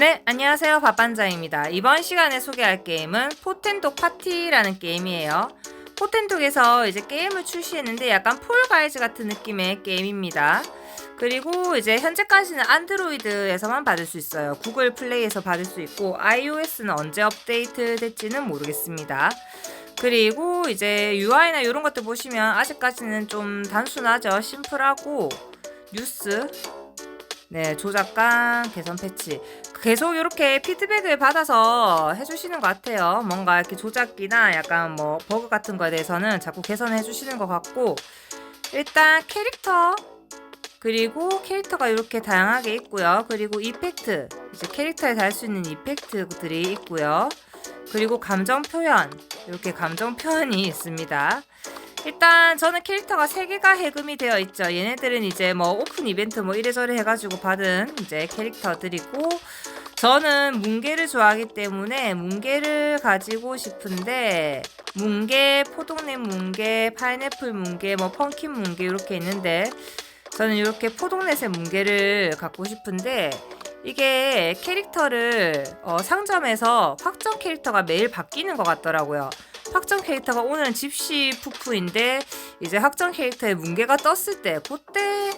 네, 안녕하세요. 밥반자입니다. 이번 시간에 소개할 게임은 포텐독 파티라는 게임이에요. 포텐독에서 이제 게임을 출시했는데 약간 폴가이즈 같은 느낌의 게임입니다. 그리고 이제 현재까지는 안드로이드에서만 받을 수 있어요. 구글 플레이에서 받을 수 있고 iOS는 언제 업데이트 될지는 모르겠습니다. 그리고 이제 UI나 이런 것들 보시면 아직까지는 좀 단순하죠. 심플하고 뉴스 네, 조작관 개선 패치. 계속 이렇게 피드백을 받아서 해주시는 것 같아요. 뭔가 이렇게 조작기나 약간 뭐 버그 같은 거에 대해서는 자꾸 개선해 주시는 것 같고, 일단 캐릭터, 그리고 캐릭터가 이렇게 다양하게 있고요. 그리고 이펙트, 이제 캐릭터에 달 수 있는 이펙트들이 있고요. 그리고 감정 표현, 이렇게 감정 표현이 있습니다. 일단 저는 캐릭터가 3개가 해금이 되어 있죠. 얘네들은 이제 뭐 오픈 이벤트 뭐 이래저래 해가지고 받은 이제 캐릭터들이고 저는 뭉게를 좋아하기 때문에 뭉게를 가지고 싶은데 뭉게, 포동잎 뭉게, 파인애플 뭉게, 뭐 펑킨 뭉게 이렇게 있는데 저는 이렇게 포동넷의 뭉게를 갖고 싶은데 이게 캐릭터를 어, 상점에서 확정 캐릭터가 매일 바뀌는 것 같더라고요. 확정 캐릭터가 오늘은 집시 푸푸인데 이제 확정 캐릭터에 뭉게가 떴을 때 그때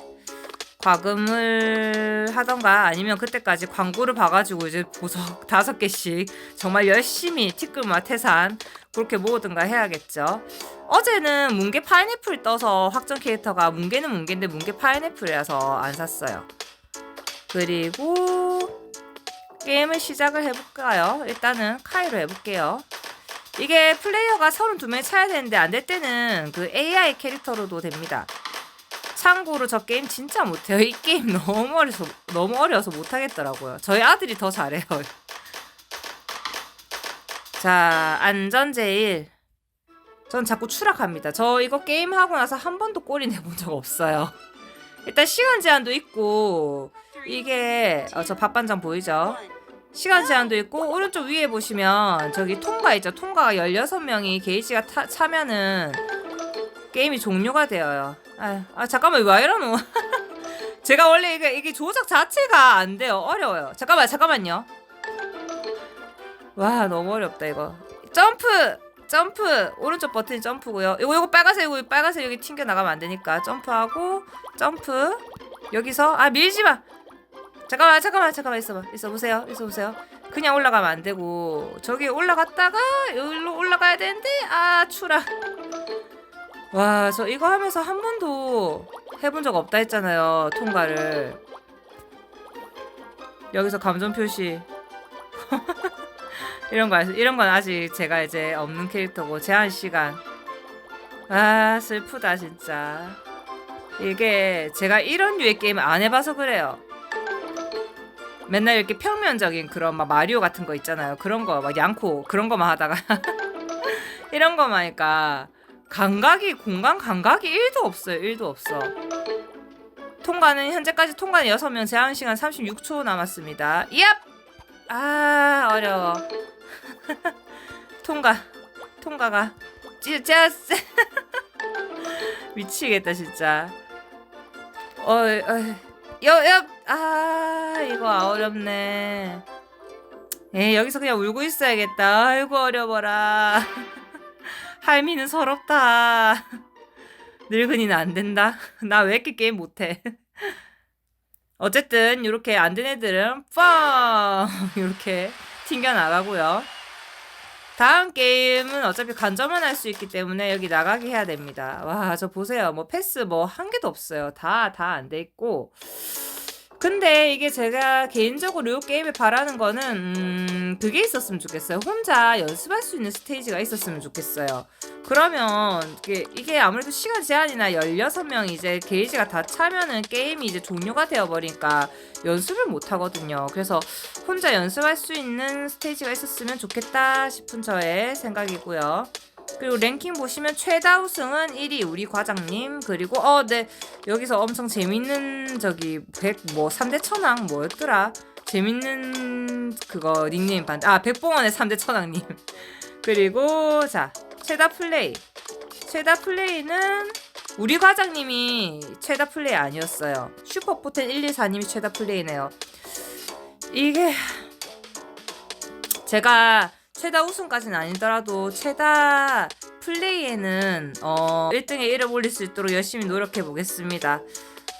과금을 하던가 아니면 그때까지 광고를 봐가지고 이제 보석 다섯 개씩 정말 열심히 티끌마 태산 그렇게 모으든가 해야겠죠. 어제는 뭉게 파인애플 떠서 확정 캐릭터가 뭉게는 뭉게인데 뭉게 파인애플이라서 안 샀어요. 그리고 게임을 시작을 해볼까요? 일단은 카이로 해볼게요. 이게 플레이어가 32명 차야 되는데 안 될 때는 그 AI 캐릭터로도 됩니다. 참고로 저 게임 진짜 못해요. 이 게임 너무 어려서 너무 어려서 못하겠더라고요. 저희 아들이 더 잘해요. 자 안전 제일. 전 자꾸 추락합니다. 저 이거 게임 하고 나서 한 번도 꼴이 내본 적 없어요. 일단 시간 제한도 있고 이게 어, 저 밥반장 보이죠? 시간 제한도 있고 오른쪽 위에 보시면 저기 통과 있죠. 통과가 16명이 게이지가 타, 차면은 게임이 종료가 되어요. 아, 아 잠깐만 왜 이러노? 제가 원래 이게, 이게 조작 자체가 안 돼요. 어려워요. 잠깐만 잠깐만요. 와 너무 어렵다 이거. 점프 점프 오른쪽 버튼이 점프고요. 이거 이거 빨간색 이거 빨간색 여기 튕겨 나가면 안 되니까 점프하고 점프 여기서 아 밀지 마. 잠깐만 잠깐만 잠깐만 있어봐 있어 보세요 있어 보세요. 그냥 올라가면 안 되고 저기 올라갔다가 여기로 올라가야 되는데 아 추락. 와 저 이거 하면서 한 번도 해본 적 없다 했잖아요 통과를. 여기서 감정 표시. 이런 거 이런 건 아직 제가 이제 없는 캐릭터고 제한 시간. 아 슬프다 진짜. 이게 제가 이런 류의 게임을 안 해봐서 그래요. 맨날 이렇게 평면적인 그런 막 마리오 같은 거 있잖아요. 그런 거 막 양코 그런 거만 하다가 이런 거만 하니까 감각이 공간 감각이 1도 없어요. 1도 없어. 통과는 현재까지 통과는 6명 제한 시간 36초 남았습니다. 얍! 아 어려워. 통과 통과가 진짜 미치겠다 진짜. 어이 어이 여여 아 이거 어렵네. 에 여기서 그냥 울고 있어야겠다. 아이고 어려워라. 할미는 서럽다. 늙은이는 안 된다. 나 왜 이렇게 게임 못해? 어쨌든 이렇게 안 된 애들은 뻥 이렇게 튕겨 나가고요. 다음 게임은 어차피 간접만 할 수 있기 때문에 여기 나가게 해야 됩니다. 와, 저 보세요. 뭐 패스 뭐 한 개도 없어요. 다 다 안 돼 있고. 근데 이게 제가 개인적으로 이 게임에 바라는 거는 음, 그게 있었으면 좋겠어요. 혼자 연습할 수 있는 스테이지가 있었으면 좋겠어요. 그러면 이게, 이게 아무래도 시간 제한이나 16명 이제 게이지가 다 차면은 게임이 이제 종료가 되어 버리니까 연습을 못 하거든요. 그래서 혼자 연습할 수 있는 스테이지가 있었으면 좋겠다 싶은 저의 생각이고요. 그리고 랭킹 보시면 최다 우승은 1위 우리 과장님. 그리고 어 네. 여기서 엄청 재밌는 저기 100뭐 3대 천왕 뭐였더라? 재밌는 그거 닉네임 반 아 백봉원의 3대 천왕님. 그리고 자 최다 플레이. 최다 플레이는 우리 과장님이 최다 플레이 아니었어요. 슈퍼포텐 124님이 최다 플레이네요. 이게 제가 최다 우승까지는 아니더라도 최다 플레이에는 어 1등에 이름 올릴 수 있도록 열심히 노력해 보겠습니다.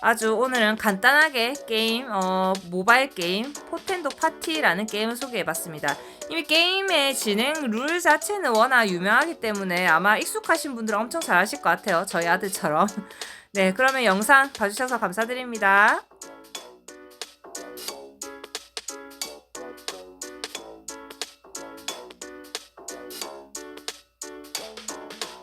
아주 오늘은 간단하게 게임 어 모바일 게임 포텐도 파티라는 게임을 소개해봤습니다. 이미 게임의 진행 룰 자체는 워낙 유명하기 때문에 아마 익숙하신 분들은 엄청 잘하실 것 같아요. 저희 아들처럼. 네, 그러면 영상 봐주셔서 감사드립니다.